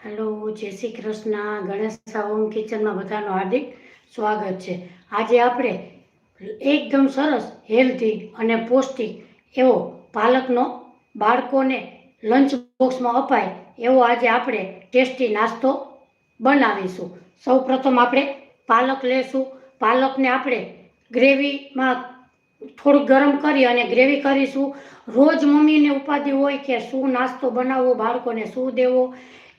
Hello, જય Shri Krishna. Ganesh home કિચનમાં બધાનું હાર્દિક સ્વાગત છે. આજે આપણે એકદમ સરસ હેલ્ધી અને પૌષ્ટિક એવો પાલકનો બાળકોને લંચ બોક્સમાં અપાય એવો આજે આપણે ટેસ્ટી નાસ્તો બનાવીશું. સૌ પ્રથમ આપણે પાલક લેશું. પાલકને આપણે ગ્રેવીમાં થોડુંક ગરમ કરી અને ગ્રેવી કરીશું. રોજ મમ્મીને ઉપાધિ હોય કે શું નાસ્તો બનાવવો, બાળકોને શું દેવો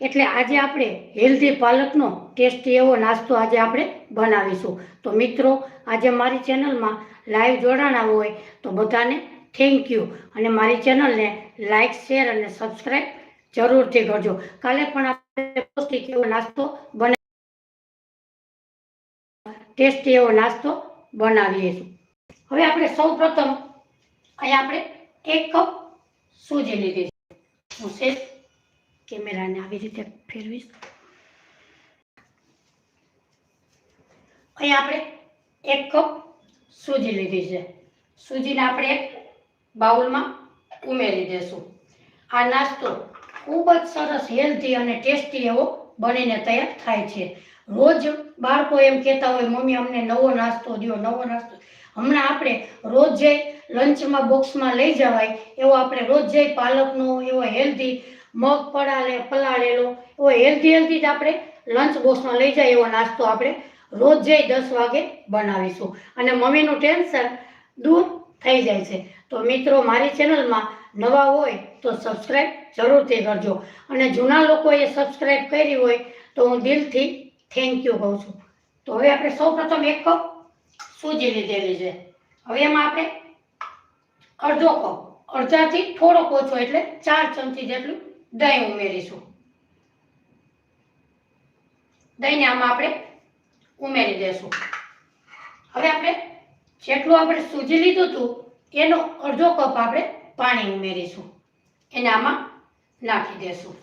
એટલે આજે આપણે હેલ્ધી પાલકનો ટેસ્ટી એવો નાસ્તો આજે આપણે બનાવીશું. તો મિત્રો, આજે મારી ચેનલમાં લાઈવ જોડાણા હોય તો બધાને થેન્ક યુ અને મારી ચેનલને લાઈક શેર અને સબસ્ક્રાઈબ જરૂરથી કરજો. કાલે પણ આપણે પૌષ્ટિક એવો નાસ્તો બના ટેસ્ટી એવો નાસ્તો બનાવીશું. હવે આપણે સૌ પ્રથમ અહીંયા આપણે એક કપ સૂજી લીધી છે. હું કેમેરાને આવી રીતે ફેરવીશ અહીંયા આપણે એક કપ સૂજી લીધી છે સૂજીને આપણે એક બાઉલમાં ઉમેરી દેશું આ નાસ્તો ખૂબ જ સરસ હેલ્ધી અને ટેસ્ટી એવો બનીને તૈયાર થાય છે રોજ બાળકો એમ કહેતા હોય મમ્મી અમને નવો નાસ્તો દો નવો નાસ્તો હમણાં આપણે રોજ જે લંચમાં બોક્સમાં લઈ જવાય એવો આપણે રોજ જે પાલકનો એવો હેલ્ધી મગ પડાલે, પલાળેલો. એવો હેલ્ધી હેલ્ધી જ આપણે લંચ બોક્સમાં લઈ જાય એવો નાસ્તો આપણે રોજ જઈ દસ વાગે બનાવીશું. અને મમ્મીનું ટેન્શન દૂર થઈ જાય છે. તો મિત્રો, મારી ચેનલમાં નવા હોય તો સબસ્ક્રાઈબ જરૂરથી કરજો. અને જૂના લોકોએ સબસ્ક્રાઈબ કરી હોય તો હું દિલથી થેન્ક યુ કહું છું. તો હવે આપણે સૌ પ્રથમ એક કપ સૂજી લીધેલી છે. હવે એમાં આપણે અડધો કપ, અડધાથી થોડોક ઓછો એટલે ચાર ચમચી જેટલું દહીં ઉમેરીશું. દહીંને આમાં આપણે ઉમેરી દેશું. હવે આપણે જેટલું આપણે સૂજી લીધું હતું, એનો અડધો કપ આપણે પાણી ઉમેરીશું. એને આમાં નાખી દેશું.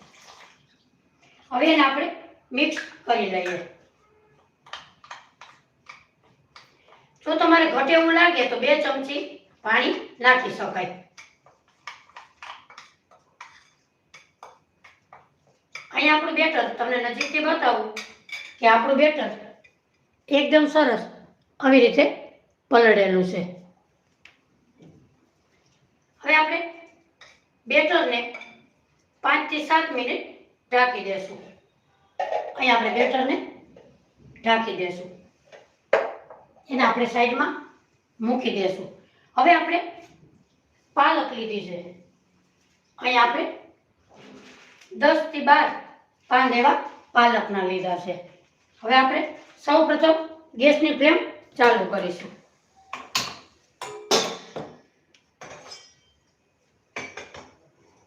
હવે એને આપણે મિક્સ કરી લઈએ. જો તમારે ઘટે એવું લાગે તો બે ચમચી પાણી નાખી શકાય. અહીંયા આપણું બેટર તમને નજીકથી બતાવું કે આપણું બેટર એકદમ સરસ આવી રીતે પલળેલું છે. હવે આપણે બેટરને પાંચથી સાત મિનિટ ઢાંકી દેશું. અહીંયા આપણે બેટરને ઢાંકી દેશું. એને આપણે સાઈડમાં મૂકી દેશું. હવે આપણે પાલક લીધી છે. અહીંયા આપણે દસથી બાર પાન એવા પાલકના લીધા છે. હવે આપણે સૌ પ્રથમ ગેસની ફ્લેમ ચાલુ કરીશું.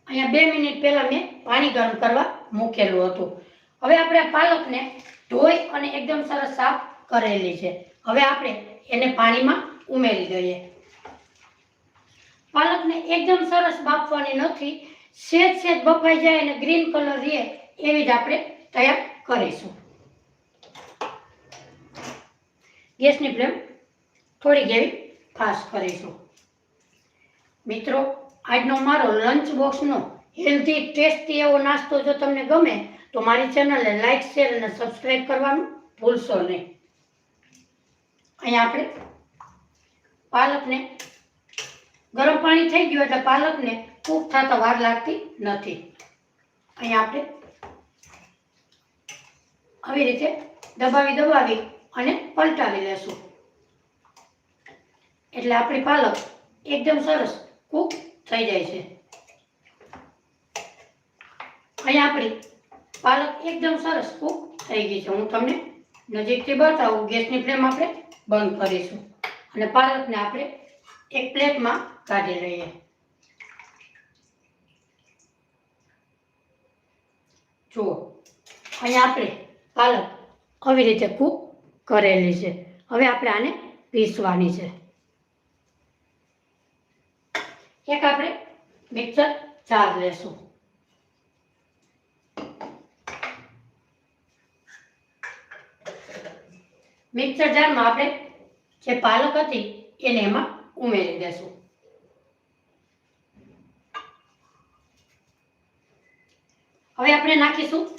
અહીંયા બે મિનિટ પહેલા મેં પાણી ગરમ કરવા મૂકેલું હતું. હવે આપણે પાલક પાલકને ધોઈ અને એકદમ સરસ સાફ કરેલી છે. હવે આપણે એને પાણીમાં ઉમેરી દઈએ. પાલકને એકદમ સરસ બાફવાની નથી સેજ સેજ બફાઈ જાય અને ગ્રીન કલર રહે એવી જ આપણે તૈયાર કરીશું. ગેસની ફ્લેમ થોડીક એવી ફાસ્ટ કરીશું. મિત્રો, આજનો મારો લંચ બોક્સનો હેલ્ધી ટેસ્ટી એવો નાસ્તો જો તમને ગમે, તો મારી ચેનલને લાઈક શેર અને સબસ્ક્રાઈબ કરવાનું ભૂલશો નહીં. અહીંયા આપણે પાલકને ગરમ પાણી થઈ ગયું એટલે પાલકને કૂક થતા વાર લાગતી નથી. અહીંયા આપણે આવી રીતે દબાવી દબાવી અને પલટાવી લેશું. એટલે આપણી પાલક એકદમ સરસ કૂક થઈ જાય છે. અહીંયા આપણી પાલક એકદમ સરસ કૂક થઈ ગઈ છે. હું તમને નજીકથી બતાવું, ગેસની ફ્લેમ આપણે બંધ કરીશું. અને પાલકને આપણે એક પ્લેટમાં કાઢી લઈએ જુઓ અહીંયા આપણે પાલક આવી રીતે કૂક કરેલી છે. હવે આપણે આને પીસવાની છે. એક આપણે મિક્સર જાર લેશું. મિક્સર જારમાં આપણે જે પાલક હતી એને એમાં ઉમેરી દેશું. હવે આપણે નાખીશું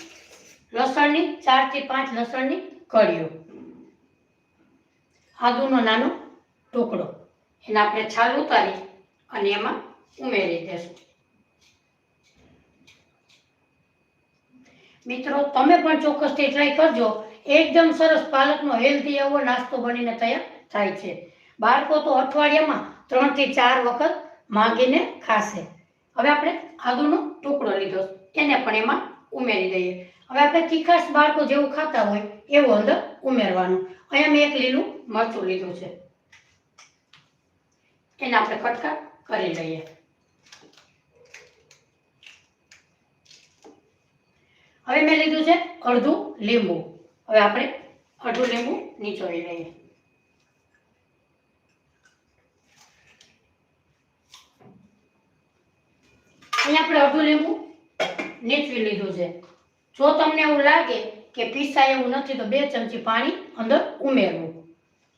લસણની ચારથી પાંચ લસણની કળીઓ. આદુનો નાનો ટુકડો. એને આપણે છાલ ઉતારી અને એમાં ઉમેરી દેશું. મિત્રો, તમે પણ ચોક્કસથી ટ્રાય કરજો. એકદમ સરસ પાલકનો હેલ્ધી એવો નાસ્તો બનીને તૈયાર થાય છે. બાળકો તો અઠવાડિયામાં ત્રણથી ચાર વખત માંગીને ખાશે. હવે આપણે આદુનો ટુકડો લીધો. એને પણ એમાં ઉમેરી દઈએ. હવે આપણે તીખાશ બાળકો જેવું ખાતા હોય એવું અંદર ઉમેરવાનું. અહીંયા મેં એક લીલું મરચું લીધું છે. એને આપણે કટકા કરી લઈએ. હવે મેં લીધું છે અડધું લીંબુ. હવે આપણે અડધું લીંબુ નીચોવી લઈએ. અહીંયા આપણે અડધું લીંબુ નીચવી લીધું છે. જો તમને એવું લાગે કે પીસાય એવું નથી, તો બે ચમચી પાણી અંદર ઉમેરવું.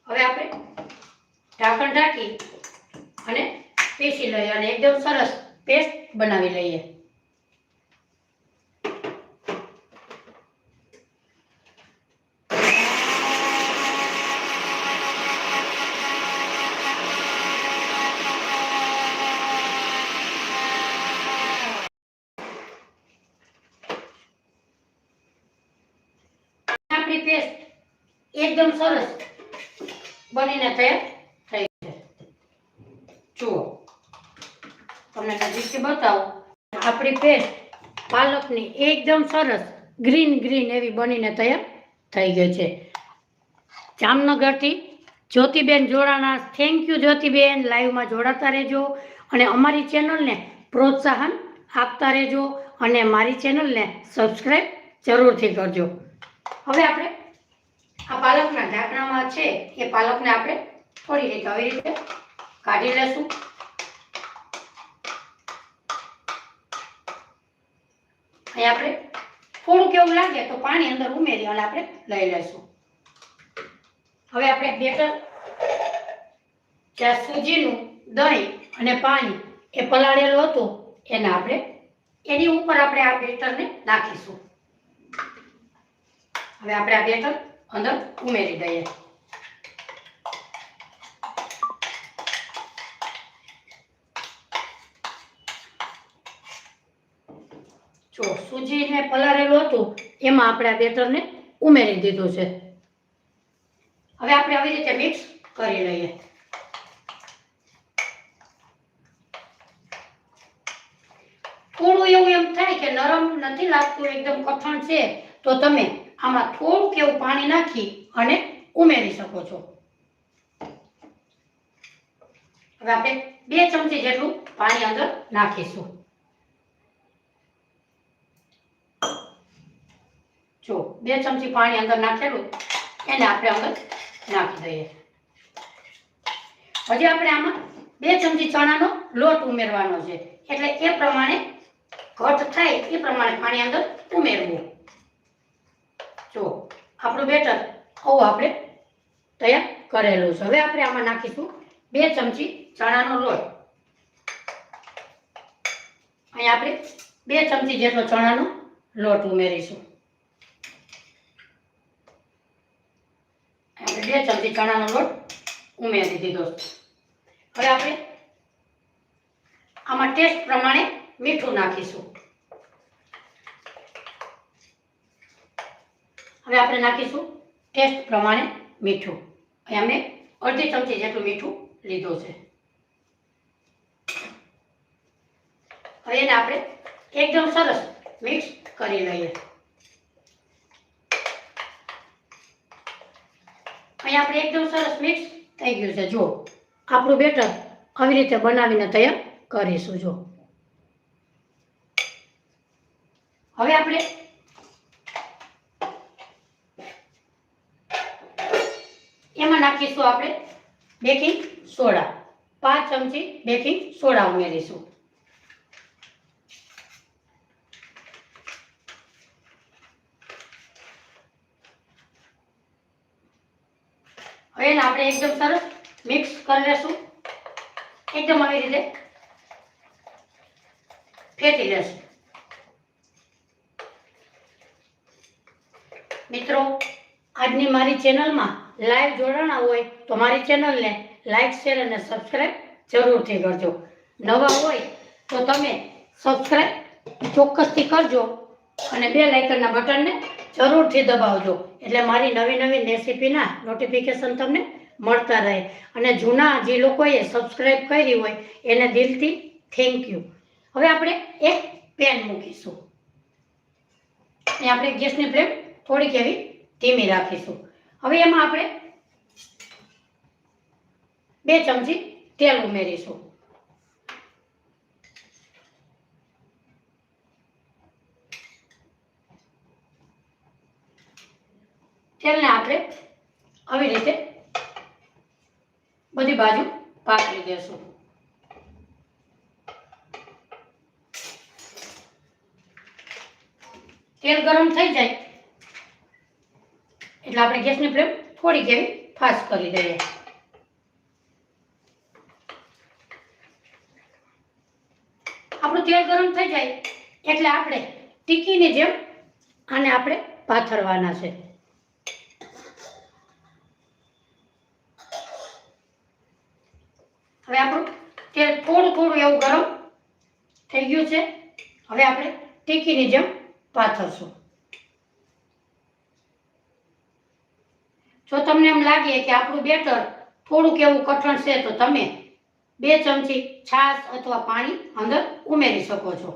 હવે આપણે ઢાંકણ ઢાંકી અને પીસી લઈએ અને એકદમ સરસ પેસ્ટ બનાવી લઈએ આપણી પેસ્ટ એકદમ સરસ બનીને તૈયાર થઈ છે. જુઓ, તમને નજીકથી બતાવું. આપણી પેસ્ટ પાલકની એકદમ સરસ ગ્રીન ગ્રીન એવી બનીને તૈયાર થઈ ગઈ છે. જામનગરથી જ્યોતિબેન જોડાણા થેન્ક યુ જ્યોતિબેન લાઈવમાં જોડાતા રહેજો અને અમારી ચેનલને પ્રોત્સાહન આપતા રહેજો અને મારી ચેનલને સબસ્ક્રાઈબ જરૂરથી કરજો. હવે આપણે આ પાલકના ઢાંકણામાં છે એ પાલકને આપણે થોડી રીતે આવી રીતે કાઢી લેશું. અહીં આપણે થોડુંક એવું લાગે તો પાણી અંદર ઉમેરી અને આપણે લઈ લેશું. હવે આપણે બેટર ત્યાં સૂજીનું દહીં અને પાણી એ પલાળેલું હતું, એને આપણે એની ઉપર આપણે આ બેટરને નાખીશું. હવે આપણે આ બેટર અંદર ઉમેરી દઈએ. જો સૂજીને પલાળેલું હતું, એમાં આપણે આ બેટરને ઉમેરી દીધું છે. હવે આપણે આવી રીતે મિક્સ કરી લઈએ. થોડું એવું એમ થાય કે નરમ નથી લાગતું, એકદમ કઠણ છે, તો તમે આમાં થોડુંક એવું પાણી નાખી અને ઉમેરી શકો છો. હવે આપણે બે ચમચી જેટલું પાણી અંદર નાખીશું. જો, બે ચમચી પાણી અંદર નાખેલું, એને આપણે અંદર નાખી દઈએ. હજી આપણે આમાં બે ચમચી ચણાનો લોટ ઉમેરવાનો છે. એટલે એ પ્રમાણે ઘટ થાય, એ પ્રમાણે પાણી અંદર ઉમેરવું. આપણું બેટર. આવું આપણે તૈયાર કરેલું છે. હવે આપણે આમાં નાખીશું બે ચમચી ચણાનો લોટ. અહીં આપણે બે ચમચી જેટલો ચણાનો લોટ ઉમેરીશું. આપણે બે ચમચી ચણાનો લોટ ઉમેરી દીધો હવે આપણે આમાં ટેસ્ટ પ્રમાણે મીઠું નાખીશું. હવે આપણે નાખીશું ટેસ્ટ પ્રમાણે મીઠું. અહીંયા મેં અડધી ચમચી જેટલું મીઠું લીધું છે. હવે એને આપણે એકદમ સરસ મિક્સ કરી લઈએ. અહીંયા આપણે એકદમ સરસ મિક્સ થઈ ગયું છે. જો આપણું બેટર આવી રીતે બનાવીને તૈયાર કરીશું. જો હવે આપણે એમાં નાખીશું આપણે. બેકિંગ સોડા પાંચ ચમચી બેકિંગ સોડા ઉમેરીશું. હવે આપણે એકદમ સરસ મિક્સ કરી લેશું. એકદમ આવી રીતે ફેટી લેશું. મિત્રો, આજની મારી ચેનલમાં લાઈવ જોડાણા હોય તો મારી ચેનલને લાઈક, શેર અને સબસ્ક્રાઈબ જરૂરથી કરજો. નવા હોય તો તમે સબસ્ક્રાઈબ ચોક્કસથી કરજો અને બે લાઇકનના બટનને જરૂરથી દબાવજો. એટલે મારી નવી નવી રેસીપીના નોટિફિકેશન તમને મળતા રહે. અને જૂના જે લોકોએ સબસ્ક્રાઈબ કરી હોય એને દિલથી થેન્ક યુ હવે આપણે એક પેન મૂકીશું. અને આપણે ગેસની ફ્લેમ થોડીક એવી ધીમી રાખીશું. હવે એમાં આપણે બે ચમચી તેલ ઉમેરીશું. તેલને આપણે આવી રીતે બધી બાજુ પાથરી દેશું. તેલ ગરમ થઈ જાય એટલે આપણે ગેસની ફ્લેમ થોડીક એવી ફાસ્ટ કરી દઈએ. આપણું તેલ ગરમ થઈ જાય એટલે આપણે ટીકીની જેમ આને આપણે પાથરવાના છે. હવે આપણું તેલ થોડું થોડું એવું ગરમ થઈ ગયું છે. હવે આપણે ટીકીની જેમ પાથરશું. જો તમને એમ લાગે કે આપણું બેટર થોડુંક એવું કઠણ છે, તો તમે બે ચમચી છાશ અથવા પાણી અંદર ઉમેરી શકો છો.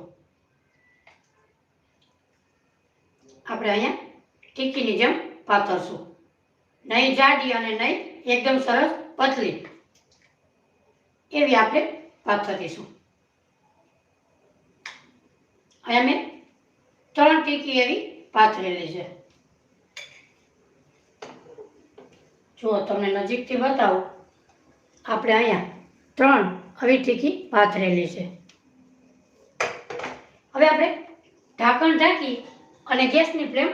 આપણે અહીંયા ટીકીની જેમ પાથરશું. નહીં જાડી અને નહીં એકદમ સરસ પતલી. એવી આપણે પાથરીશું. અહીંયા મેં ત્રણ ટીકી એવી પાથરેલી છે. જુઓ, તમને નજીકથી બતાવું. આપણે અહીંયા ત્રણ આવી ટીકી પાથરેલી છે. હવે આપણે ઢાંકણ ઢાંકી અને ગેસની ફ્લેમ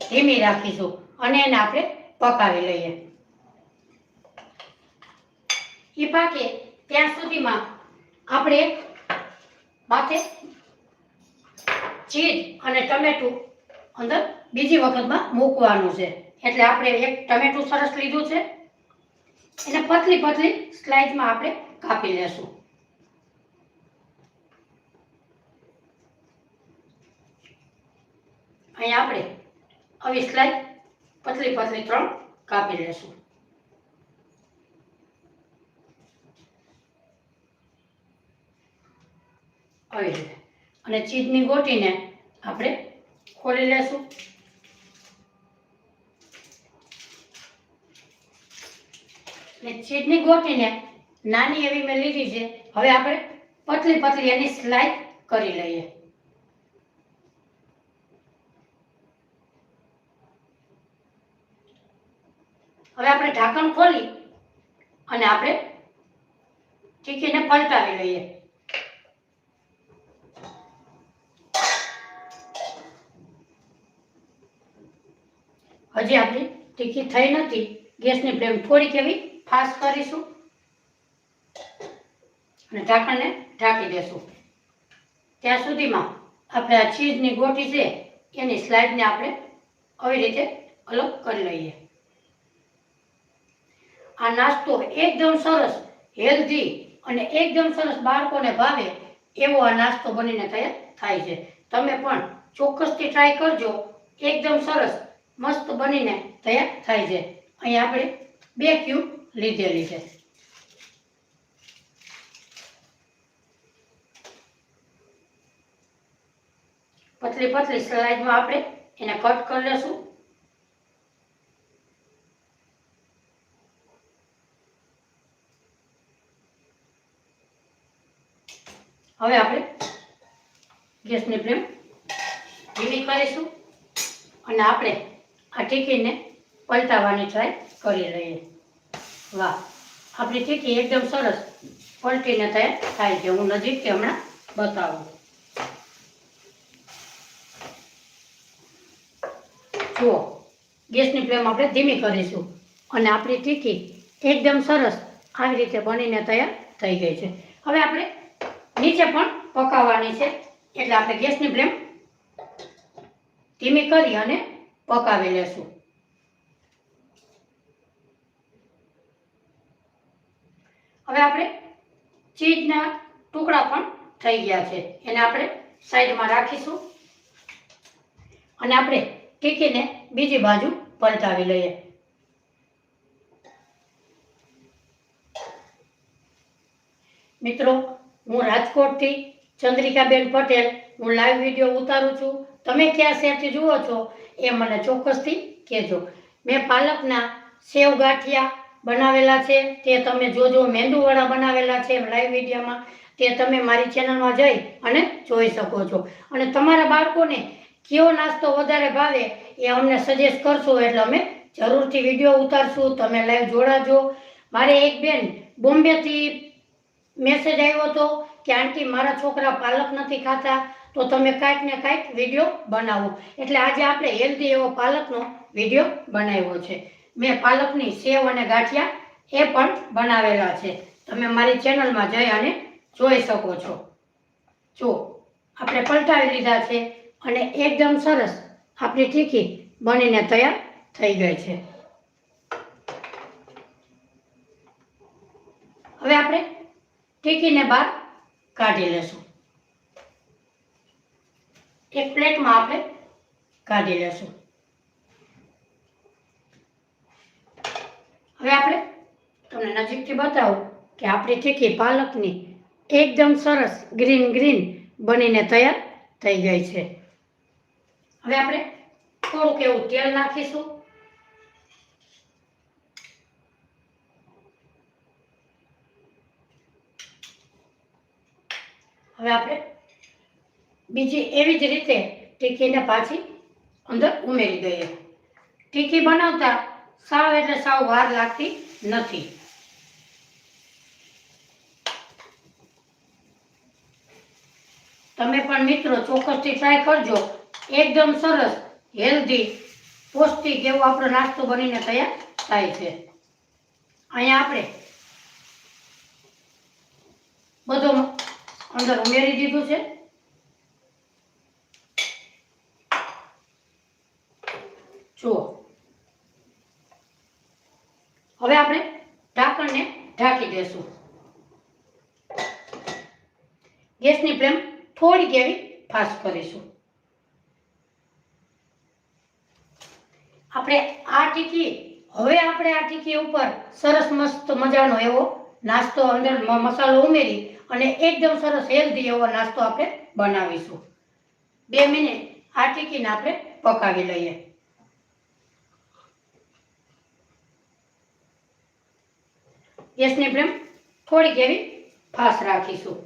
ધીમી રાખીશું અને એને આપણે પકાવી લઈએ. એ પાકે ત્યાં સુધીમાં આપણે માથે ચીઝ અને ટમેટું અંદર બીજી વખતમાં મૂકવાનું છે. એટલે આપણે એક ટમેટું સરસ લીધું છે. એને પતલી પતલી સ્લાઇસમાં આપણે કાપી લેશું. અહીંયા આપણે આવી સ્લાઇસ પતલી પતલી ત્રણ કાપી લેશું. આવી રીતે. અને ચીજની ગોટીને આપણે ખોલી લેશું. એટલે ચીઝની ગોટીને નાની એવી મેં લીધી છે. હવે આપણે પતલી પતલી એની સ્લાઇસ કરી લઈએ. હવે આપણે ઢાંકણ ખોલી અને આપણે ટીકીને પલટાવી લઈએ. હજી આપણી ટીકી થઈ નથી. ગેસની ફ્લેમ થોડીક એવી ફાસ્ટ કરીશું. અને ઢાંકણને ઢાંકી દેશું. ત્યાં સુધીમાં આપણે આ ચીઝની ગોટી છે, એની સ્લાઇડને આપણે આવી રીતે અલગ કરી લઈએ. આ નાસ્તો એકદમ સરસ, હેલ્ધી અને એકદમ સરસ બાળકોને ભાવે એવો આ નાસ્તો બનીને તૈયાર થાય છે. તમે પણ ચોક્કસથી ટ્રાય કરજો. એકદમ સરસ, મસ્ત બનીને તૈયાર થાય છે. અહીં આપણે બે ક્યુબ લીધેલી છે પતલી પતલી સ્લાઇડમાં આપણે એને કટ કરી લેશું. હવે આપણે ગેસની ફ્લેમ ધીમી કરીશું અને આપણે આ ટીકીને પલટાવવાની ટ્રાય કરી લઈએ. વાહ. આપણી ટીકી એકદમ સરસ પલટીને તૈયાર થાય છે. હું નજીકથી હમણાં બતાવું. જુઓ, ગેસની ફ્લેમ આપણે ધીમી કરીશું. અને આપણી તીખી એકદમ સરસ આવી રીતે બનીને તૈયાર થઈ ગઈ છે. હવે આપણે નીચે પણ પકાવવાની છે. એટલે આપણે ગેસની ફ્લેમ ધીમી કરી અને પકાવી લેશું. હવે આપણે ચીજના ટુકડા પણ થઈ ગયા છે. એને આપણે સાઈડમાં રાખીશું. અને આપણે ટીકીને બીજી બાજુ પલટાવી લઈએ. મિત્રો, હું રાજકોટથી ચંદ્રિકાબેન પટેલ, હું લાઈવ વીડિયો ઉતારું છું. તમે ક્યાં શહેરથી જુઓ છો એ મને ચોક્કસથી કહેજો. મેં પાલકના સેવ ગાંઠિયા બનાવેલા છે, તે તમે જોજો. મેંદુવડા બનાવેલા છે લાઈવ વિડીયોમાં તે તમે મારી ચેનલમાં જઈ અને જોઈ શકો છો. અને તમારા બાળકોને કયો નાસ્તો વધારે ભાવે એ અમને સજેસ્ટ કરશો એટલે અમે જરૂરથી વીડિયો ઉતારશું. તમે લાઈવ જોડાજો. મારે એક બેન બોમ્બેથી મેસેજ આવ્યો હતો કે, આંટી, મારા છોકરા પાલક નથી ખાતા, તો તમે કાંઈક ને કાંઈક વીડિયો બનાવો. એટલે આજે આપણે હેલ્ધી એવો પાલકનો વીડિયો બનાવ્યો છે. મેં પાલકની સેવ અને ગાંઠિયા એ પણ બનાવેલા છે. તમે મારી ચેનલમાં જઈ અને જોઈ શકો છો. જો આપણે પલટાવી લીધા છે અને એકદમ સરસ આપણી ટીકી બનીને તૈયાર થઈ ગઈ છે. હવે આપણે ટીકીને બહાર કાઢી લેશું. એક પ્લેટમાં આપણે કાઢી લેશું. હવે આપણે તમને નજીકથી બતાવું કે આપણી ટીકી પાલકની એકદમ સરસ ગ્રીન ગ્રીન બનીને તૈયાર થઈ ગઈ છે. હવે આપણે થોડુંક એવું તેલ નાખીશું. હવે આપણે બીજી એવી જ રીતે ટીકીને પાછી અંદર ઉમેરી દઈએ. ટીકી બનાવતા સાવ એટલે સાવ વાર લાગતી નથી. તમે પણ મિત્રો ચોક્કસથી ટ્રાય કરજો. એકદમ સરસ હેલ્ધી પૌષ્ટિક એવો આપણો નાસ્તો બનીને તૈયાર થાય છે. અહીંયા આપણે બધો અંદર ઉમેરી દીધું છે. જુઓ. હવે આપણે ઢાંકણને ઢાંકી દેશું. ગેસની ફ્લેમ થોડીક એવી ફાસ્ટ કરીશું. આપણે આ ટીકી, હવે આપણે આ ટીકી ઉપર સરસ મસ્ત મજાનો એવો નાસ્તો અંદર મસાલો ઉમેરી અને એકદમ સરસ હેલ્ધી એવો નાસ્તો આપણે બનાવીશું. બે મિનિટ આ ટીકીને આપણે પકાવી લઈએ. ગેસની ફ્લેમ થોડીક એવી ફાસ્ટ રાખીશું.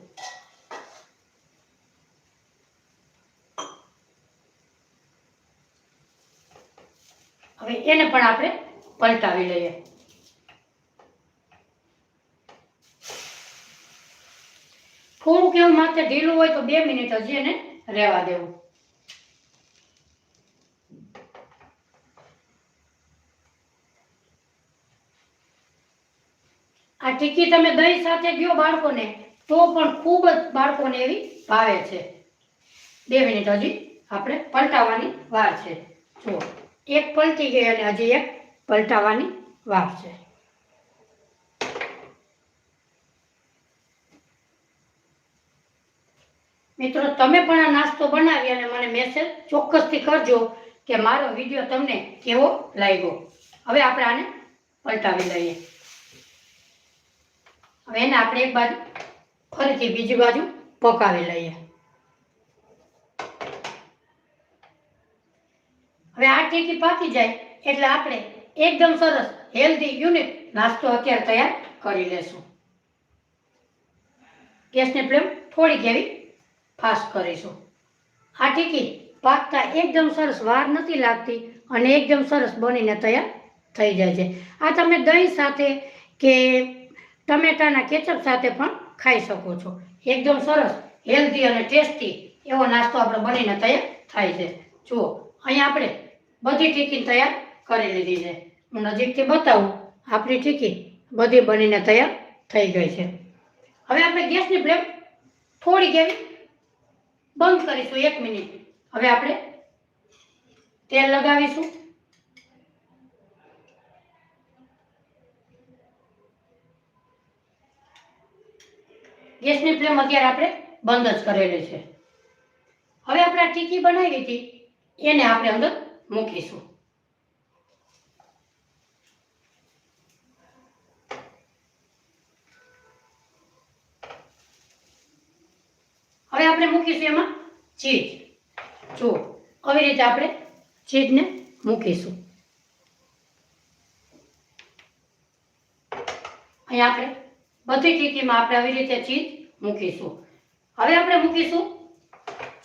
હવે એને પણ આપણે પલટાવી લઈએ. થોડુંક એવું માથે ઢીલું હોય તો બે મિનિટ હજી એને રહેવા દેવું. આ ટીકી તમે દહીં સાથે ગયો બાળકોને, તો પણ ખૂબ જ બાળકોને એવી ભાવે છે. બે મિનિટ હજી આપણે પલટાવવાની વાર છે. જુઓ, એક પલટી ગઈ અને હજી એક પલટાવવાની વાર છે. મિત્રો, તમે પણ આ નાસ્તો બનાવી અને મને મેસેજ ચોક્કસથી કરજો કે મારો વીડિયો તમને કેવો લાગ્યો. હવે આપણે આને પલટાવી લઈએ. હવે એને આપણે એક બાજુ ફરીથી બીજી બાજુ પકાવી લઈએ. હવે આ ટેકી પાકી જાય એટલે આપણે એકદમ સરસ હેલ્ધી યુનિક નાસ્તો અત્યારે તૈયાર કરી લેશું. ગેસની ફ્લેમ થોડીક એવી ફાસ્ટ કરીશું. આ ટીકી પાકતા એકદમ સરસ વાર નથી લાગતી અને એકદમ સરસ બનીને તૈયાર થઈ જાય છે. આ તમે દહીં સાથે કે ટમેટાના કેચઅપ સાથે પણ ખાઈ શકો છો. એકદમ સરસ, હેલ્ધી અને ટેસ્ટી એવો નાસ્તો આપણે બનીને તૈયાર થાય છે. જુઓ, અહીંયા આપણે બધી ટીકી તૈયાર કરી લીધી છે. હું નજીકથી બતાવું, આપણી ટીકી બધી બનીને તૈયાર થઈ ગઈ છે. હવે આપણે ગેસની ફ્લેમ થોડીક એવી બંધ કરીશું, એક મિનિટ. હવે આપણે તેલ લગાવીશું. ગેસની ફ્લેમ અત્યારે આપણે બંધ જ કરેલી છે. હવે આપણે આ ટીકી બનાવી હતી, એને આપણે અંદર મૂકીશું. હવે આપણે મૂકીશું એમાં ચીજ. જો, આવી રીતે આપણે ચીજને મૂકીશું. અહીંયા આપણે બધી ટીકીમાં આપણે આવી રીતે ચીજ મૂકીશું. હવે આપણે મૂકીશું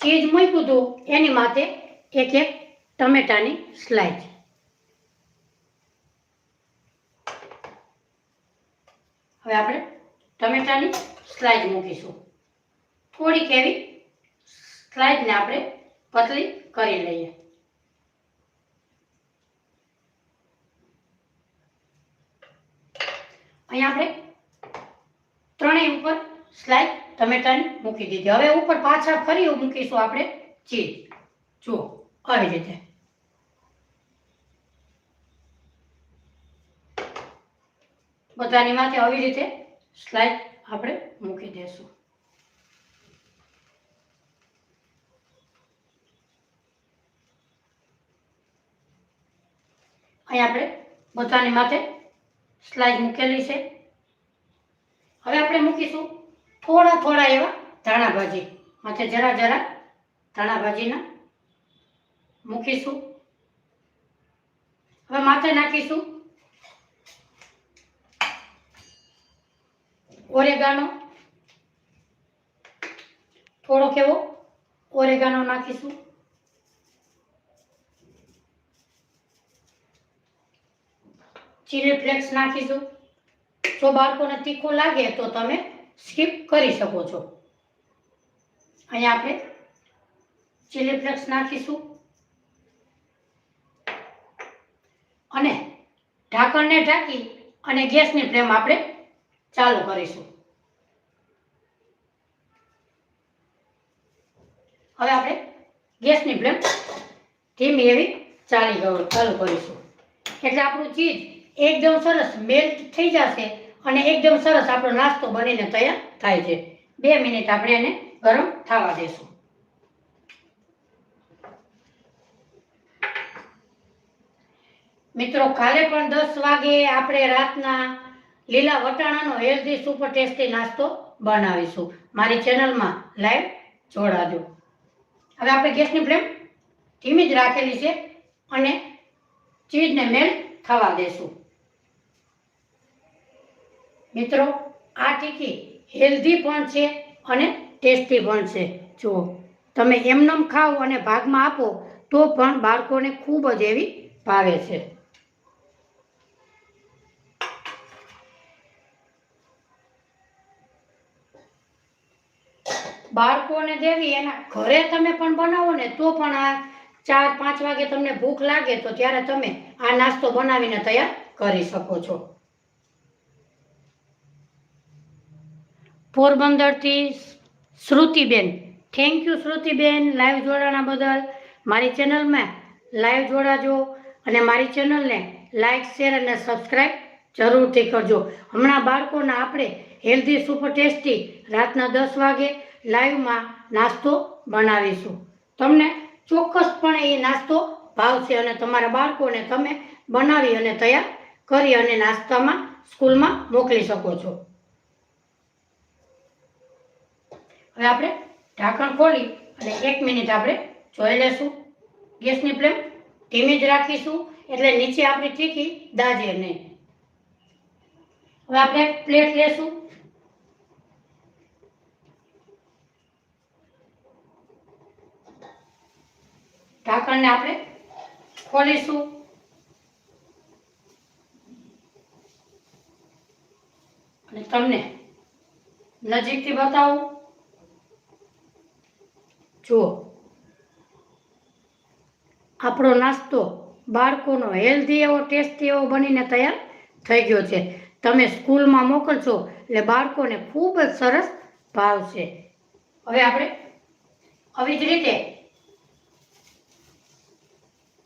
ચીજ મૂક્યું હતું, એની માથે એક એક ટમેટાની સ્લાઇસ હવે આપણે ટમેટાની સ્લાઇસ મૂકીશું. થોડીક એવી સ્લાઇસને આપણે પતલી કરી લઈએ. અહીંયા આપણે ત્રણેય ઉપર સ્લાઇસ ટમેટાની મૂકી દીધી. હવે ઉપર પાછા ફરી મૂકીશું આપણે. ચીઝ જુઓ, આવી રીતે. બધાની માથે આવી રીતે સ્લાઇસ આપણે મૂકી દેશું. અહીં આપણે બધાની માથે સ્લાઇસ મૂકેલી છે. હવે આપણે મૂકીશું થોડા થોડા એવા ધાણા ભાજી. માથે જરા જરા ધાણા ભાજીના મૂકીશું. હવે માથે નાખીશું ઓરેગાનો. થોડો કેવો ઓરેગાનો નાખીશું. ચીલી ફ્લેક્સ નાખીશું. જો બાળકોને તીખું લાગે તો તમે સ્કીપ કરી શકો છો. અહીંયા આપણે ચીલી ફ્લેક્સ નાખીશું. અને ઢાંકણને ઢાંકી અને ગેસની ફ્લેમ આપણે ચાલુ કરીશું. હવે આપણે ગેસની ફ્લેમ ધીમી એવી ચાલી ચાલુ કરીશું. એટલે આપણું ચીજ એકદમ સરસ મેલ્ટ થઈ જશે અને એકદમ સરસ આપણો નાસ્તો બનીને તૈયાર થાય છે. બે મિનિટ આપણે એને ગરમ થવા દેશું. મિત્રો, કાલે પણ દસ વાગે આપણે રાતના લીલા વટાણાનો હેલ્ધી સુપર ટેસ્ટી નાસ્તો બનાવીશું. મારી ચેનલમાં લાઈવ જોડાજો. હવે આપણે ગેસની ફ્લેમ ધીમી જ રાખેલી છે અને ચીજને મેલ્ટ થવા દેશું. મિત્રો, આ ટીકી હેલ્ધી પણ છે અને ટેસ્ટી પણ છે. જુઓ, તમે એમનેમ ખાઓ અને ભાગમાં આપો, તો પણ બાળકોને ખૂબ જ એવી ભાવે છે. બાળકોને દેવી એના ઘરે તમે પણ બનાવો ને, તો પણ આ ચાર પાંચ વાગે તમને ભૂખ લાગે, તો ત્યારે તમે આ નાસ્તો બનાવીને તૈયાર કરી શકો છો. પોરબંદરથી Shrutiben. Thank you Shrutiben live જોડાણા બદલ. મારી ચેનલમાં લાઈવ જોડાજો અને મારી ચેનલને લાઈક શેર અને સબસ્ક્રાઈબ જરૂરથી કરજો. હમણાં બાળકોના આપણે હેલ્ધી સુપર ટેસ્ટી રાતના દસ વાગે લાઈવમાં નાસ્તો બનાવીશું. તમને ચોક્કસપણે એ નાસ્તો ભાવશે અને તમારા બાળકોને તમે બનાવી અને તૈયાર કરી અને નાસ્તામાં, સ્કૂલમાં મોકલી શકો છો. હવે આપણે ઢાંકણ ખોલી અને એક મિનિટ આપણે જોઈ લેશું. ગેસની ફ્લેમ ધીમી જ રાખીશું એટલે નીચે આપણી ટીકી દાજે નહીં. હવે આપણે પ્લેટ લેશું. ઢાંકણને આપણે ખોલીશું. અને તમને નજીકથી બતાવું. જુઓ આપણો નાસ્તો બાળકોનો હેલ્ધી એવો ટેસ્ટી એવો બનીને તૈયાર થઈ ગયો છે. તમે સ્કૂલમાં મોકલશો એટલે બાળકોને ખૂબ જ સરસ ભાવશે હવે આપણે આવી જ રીતે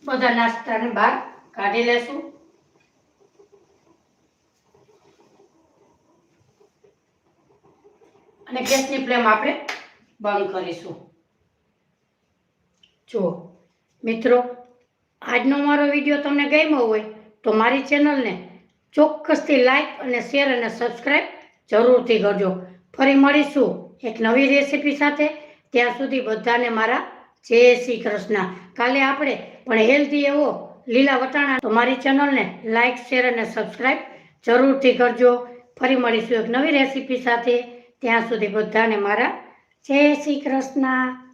બધા નાસ્તાને બહાર કાઢી લેશું. અને ગેસની ફ્લેમ આપણે બંધ કરીશું. જુઓ. મિત્રો, આજનો મારો વીડિયો તમને ગમ્યો હોય તો મારી ચેનલને ચોક્કસથી લાઈક અને શેર અને સબસ્ક્રાઈબ જરૂરથી કરજો. ફરી મળીશું એક નવી રેસીપી સાથે. ત્યાં સુધી બધાને મારા જય શ્રી કૃષ્ણ. કાલે આપણે પણ હેલ્ધી એવો લીલા વટાણા તો મારી ચેનલને લાઈક, શેર અને સબસ્ક્રાઈબ જરૂરથી કરજો. ફરી મળીશું એક નવી રેસીપી સાથે. ત્યાં સુધી બધાને મારા જય શ્રી કૃષ્ણ.